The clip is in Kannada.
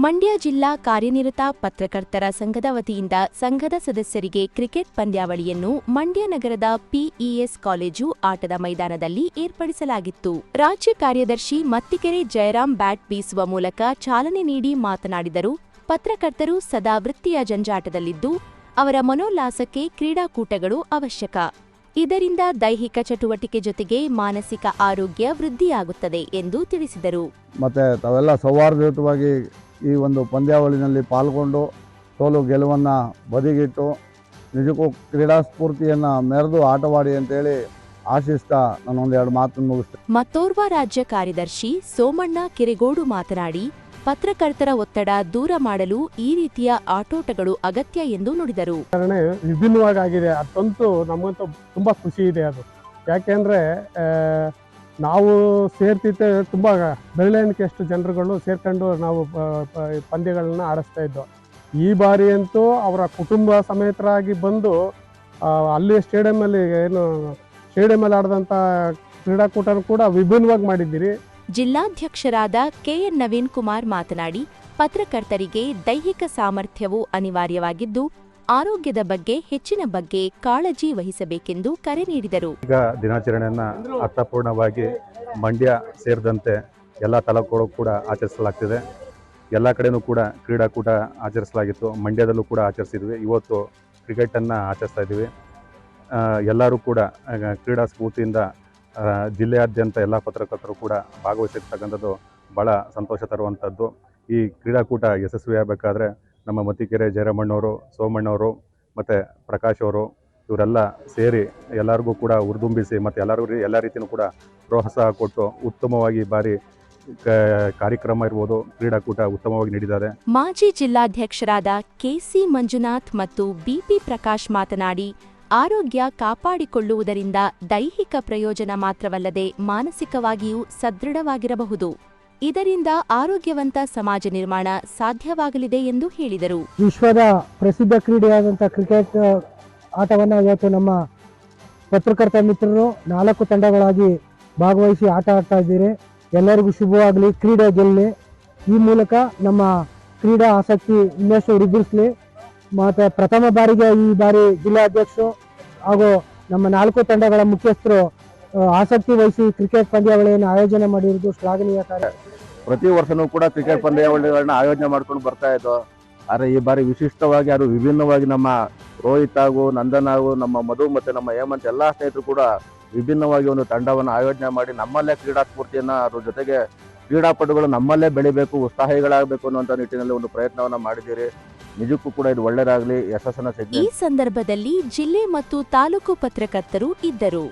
ಮಂಡ್ಯ ಜಿಲ್ಲಾ ಕಾರ್ಯನಿರತ ಪತ್ರಕರ್ತರ ಸಂಘದ ವತಿಯಿಂದ ಸಂಘದ ಸದಸ್ಯರಿಗೆ ಕ್ರಿಕೆಟ್ ಪಂದ್ಯಾವಳಿಯನ್ನು ಮಂಡ್ಯ ನಗರದ ಪಿಇಎಸ್ ಕಾಲೇಜು ಆಟದ ಮೈದಾನದಲ್ಲಿ ಏರ್ಪಡಿಸಲಾಗಿತ್ತು. ರಾಜ್ಯ ಕಾರ್ಯದರ್ಶಿ ಮತ್ತಿಕೆರೆ ಜಯರಾಮ್ ಬ್ಯಾಟ್ ಬೀಸುವ ಮೂಲಕ ಚಾಲನೆ ನೀಡಿ ಮಾತನಾಡಿದರು. ಪತ್ರಕರ್ತರು ಸದಾ ವೃತ್ತಿಯ ಜಂಜಾಟದಲ್ಲಿದ್ದು, ಅವರ ಮನೋಲ್ಲಾಸಕ್ಕೆ ಕ್ರೀಡಾಕೂಟಗಳು ಅವಶ್ಯಕ. ಇದರಿಂದ ದೈಹಿಕ ಚಟುವಟಿಕೆ ಜೊತೆಗೆ ಮಾನಸಿಕ ಆರೋಗ್ಯ ವೃದ್ಧಿಯಾಗುತ್ತದೆ ಎಂದು ತಿಳಿಸಿದರು. ಮತ್ತೆ ತಾವೆಲ್ಲ ಸೌಹಾರ್ದಯುತವಾಗಿ ಈ ಒಂದು ಪಂದ್ಯಾವಳಿನಲ್ಲಿ ಪಾಲ್ಗೊಂಡು ಸೋಲು ಗೆಲುವನ್ನು ಬದಿಗಿಟ್ಟು ನಿಜಕ್ಕೂ ಕ್ರೀಡಾ ಸ್ಫೂರ್ತಿಯನ್ನು ಮೆರೆದು ಆಟವಾಡಿ ಅಂತೇಳಿ ಆಶಿಸ್ತಾ ನಾನು ಒಂದೆರಡು ಮಾತನ್ನು ಮುಗಿಸ್ತೇನೆ. ಮತ್ತೋರ್ವ ರಾಜ್ಯ ಕಾರ್ಯದರ್ಶಿ ಸೋಮಣ್ಣ ಕೆರೆಗೋಡು ಮಾತನಾಡಿ ಪತ್ರಕರ್ತರ ಒತ್ತಡ ದೂರ ಮಾಡಲು ಈ ರೀತಿಯ ಆಟೋಟಗಳು ಅಗತ್ಯ ಎಂದು ನುಡಿದರು. ಕಾರಣ ವಿಭಿನ್ನವಾಗಿ ಆಗಿದೆ ಅದಂತೂ ನಮಗಂತೂ ತುಂಬಾ ಖುಷಿ ಇದೆ ಅದು. ಯಾಕೆಂದರೆ ನಾವು ಸೇರ್ತಿದ್ದೆ ತುಂಬ ಬೆರಳೆಣಿಕೆಯಷ್ಟು ಜನರುಗಳು ಸೇರ್ಕೊಂಡು ನಾವು ಪಂದ್ಯಗಳನ್ನ ಆಡಿಸ್ತಾ ಇದ್ದೋ. ಈ ಬಾರಿ ಅಂತೂ ಅವರ ಕುಟುಂಬ ಸಮೇತರಾಗಿ ಬಂದು ಅಲ್ಲಿ ಸ್ಟೇಡಿಯಮಲ್ಲಿ ಏನು ಸ್ಟೇಡಿಯಮಲ್ಲಿ ಆಡಿದಂಥ ಕ್ರೀಡಾಕೂಟನೂ ಕೂಡ ವಿಭಿನ್ನವಾಗಿ ಮಾಡಿದ್ದೀರಿ. ಜಿಲ್ಲಾಧ್ಯಕ್ಷರಾದ ಕೆಎನ್ ನವೀನ್ ಕುಮಾರ್ ಮಾತನಾಡಿ, ಪತ್ರಕರ್ತರಿಗೆ ದೈಹಿಕ ಸಾಮರ್ಥ್ಯವು ಅನಿವಾರ್ಯವಾಗಿದ್ದು ಆರೋಗ್ಯದ ಬಗ್ಗೆ, ಹೆಚ್ಚಿನ ಬಗ್ಗೆ ಕಾಳಜಿ ವಹಿಸಬೇಕೆಂದು ಕರೆ ನೀಡಿದರು. ಈಗ ದಿನಾಚರಣೆಯನ್ನು ಅರ್ಥಪೂರ್ಣವಾಗಿ ಮಂಡ್ಯ ಸೇರಿದಂತೆ ಎಲ್ಲ ತಾಲೂಕುಗಳು ಕೂಡ ಆಚರಿಸಲಾಗ್ತಿದೆ. ಎಲ್ಲ ಕಡೆನೂ ಕೂಡ ಕ್ರೀಡಾಕೂಟ ಆಚರಿಸಲಾಗಿತ್ತು. ಮಂಡ್ಯದಲ್ಲೂ ಕೂಡ ಆಚರಿಸಿದ್ವಿ. ಇವತ್ತು ಕ್ರಿಕೆಟನ್ನು ಆಚರಿಸ್ತಾ ಇದ್ದೀವಿ. ಎಲ್ಲರೂ ಕೂಡ ಕ್ರೀಡಾ ಸ್ಫೂರ್ತಿಯಿಂದ ಜಿಲ್ಲೆಯಾದ್ಯಂತ ಎಲ್ಲ ಪತ್ರಕರ್ತರು ಕೂಡ ಭಾಗವಹಿಸಿರ್ತಕ್ಕಂಥದ್ದು ಭಾಳ ಸಂತೋಷ ತರುವಂಥದ್ದು. ಈ ಕ್ರೀಡಾಕೂಟ ಯಶಸ್ವಿಯಾಗಬೇಕಾದ್ರೆ ನಮ್ಮ ಮತಿಕೆರೆ ಜಯರಾಮಣ್ಣವರು, ಸೋಮಣ್ಣವರು, ಮತ್ತು ಪ್ರಕಾಶ್ ಅವರು, ಇವರೆಲ್ಲ ಸೇರಿ ಎಲ್ಲರಿಗೂ ಕೂಡ ಹುರಿದುಂಬಿಸಿ ಮತ್ತು ಎಲ್ಲರಿಗೂ ಎಲ್ಲ ರೀತಿಯೂ ಕೂಡ ಪ್ರೋತ್ಸಾಹ ಕೊಟ್ಟು ಉತ್ತಮವಾಗಿ ಬಾರಿ ಕಾರ್ಯಕ್ರಮ ಇರ್ಬೋದು, ಕ್ರೀಡಾಕೂಟ ಉತ್ತಮವಾಗಿ ನೀಡಿದ್ದಾರೆ. ಮಾಜಿ ಜಿಲ್ಲಾಧ್ಯಕ್ಷರಾದ ಕೆಸಿ ಮಂಜುನಾಥ್ ಮತ್ತು ಬಿಪಿ ಪ್ರಕಾಶ್ ಮಾತನಾಡಿ, ಆರೋಗ್ಯ ಕಾಪಾಡಿಕೊಳ್ಳುವುದರಿಂದ ದೈಹಿಕ ಪ್ರಯೋಜನ ಮಾತ್ರವಲ್ಲದೆ ಮಾನಸಿಕವಾಗಿಯೂ ಸದೃಢವಾಗಿರಬಹುದು. ಇದರಿಂದ ಆರೋಗ್ಯವಂತ ಸಮಾಜ ನಿರ್ಮಾಣ ಸಾಧ್ಯವಾಗಲಿದೆ ಎಂದು ಹೇಳಿದರು. ವಿಶ್ವದ ಪ್ರಸಿದ್ಧ ಕ್ರೀಡೆಯಾದಂಥ ಕ್ರಿಕೆಟ್ ಆಟವನ್ನು ಇವತ್ತು ನಮ್ಮ ಪತ್ರಕರ್ತ ಮಿತ್ರರು ನಾಲ್ಕು ತಂಡಗಳಾಗಿ ಭಾಗವಹಿಸಿ ಆಟ ಆಡ್ತಾ ಇದ್ದೀರಿ. ಎಲ್ಲರಿಗೂ ಶುಭವಾಗಲಿ. ಕ್ರೀಡೆ ಗೆಲ್ಲಿ ಈ ಮೂಲಕ ನಮ್ಮ ಕ್ರೀಡಾ ಆಸಕ್ತಿ ಇನ್ನಷ್ಟು ವೃದ್ಧಿಸಲಿ ಮತ್ತು ಪ್ರಥಮ ಬಾರಿಗೆ ಈ ಬಾರಿ ಜಿಲ್ಲಾಧ್ಯಕ್ಷರು ಹಾಗೂ ನಮ್ಮ ನಾಲ್ಕು ತಂಡಗಳ ಮುಖ್ಯಸ್ಥರು ಆಸಕ್ತಿ ವಹಿಸಿ ಕ್ರಿಕೆಟ್ ಪಂದ್ಯಾವಳಿಯನ್ನು ಆಯೋಜನೆ ಮಾಡಿರುವುದು ಶ್ಲಾಘನೀಯ ಕಾರ್ಯ. ಪ್ರತಿ ವರ್ಷನೂ ಕೂಡ ಕ್ರಿಕೆಟ್ ಪಂದ್ಯಾವಳಿಗಳನ್ನ ಆಯೋಜನೆ ಮಾಡ್ಕೊಂಡು ಬರ್ತಾ ಇದ್ದೋ ಆದರೆ ಈ ಬಾರಿ ವಿಶಿಷ್ಟವಾಗಿ ಅದು ವಿಭಿನ್ನವಾಗಿ ನಮ್ಮ ರೋಹಿತ್ ಹಾಗೂ ನಂದನ್ ಹಾಗೂ ನಮ್ಮ ಮಧು ಮತ್ತು ನಮ್ಮ ಹೇಮಂತ್ ಎಲ್ಲ ಸ್ನೇಹಿತರು ಕೂಡ ವಿಭಿನ್ನವಾಗಿ ಒಂದು ತಂಡವನ್ನು ಆಯೋಜನೆ ಮಾಡಿ ನಮ್ಮಲ್ಲೇ ಕ್ರೀಡಾ ಸ್ಫೂರ್ತಿಯನ್ನು ಅದ್ರ ಜೊತೆಗೆ ಕ್ರೀಡಾಪಟುಗಳು ನಮ್ಮಲ್ಲೇ ಬೆಳಿಬೇಕು ಉತ್ಸಾಹಿಗಳಾಗಬೇಕು ಅನ್ನುವಂಥ ನಿಟ್ಟಿನಲ್ಲಿ ಒಂದು ಪ್ರಯತ್ನವನ್ನು ಮಾಡಿದ್ದೀರಿ. ನಿಜಕ್ಕೂ ಕೂಡ ಇದು ಒಳ್ಳೆಯದಾಗಲಿ ಯಶಸ್ಸನ್ನು ಈ ಸಂದರ್ಭದಲ್ಲಿ ಜಿಲ್ಲೆ ಮತ್ತು ತಾಲೂಕು ಪತ್ರಕರ್ತರು ಇದ್ದರು.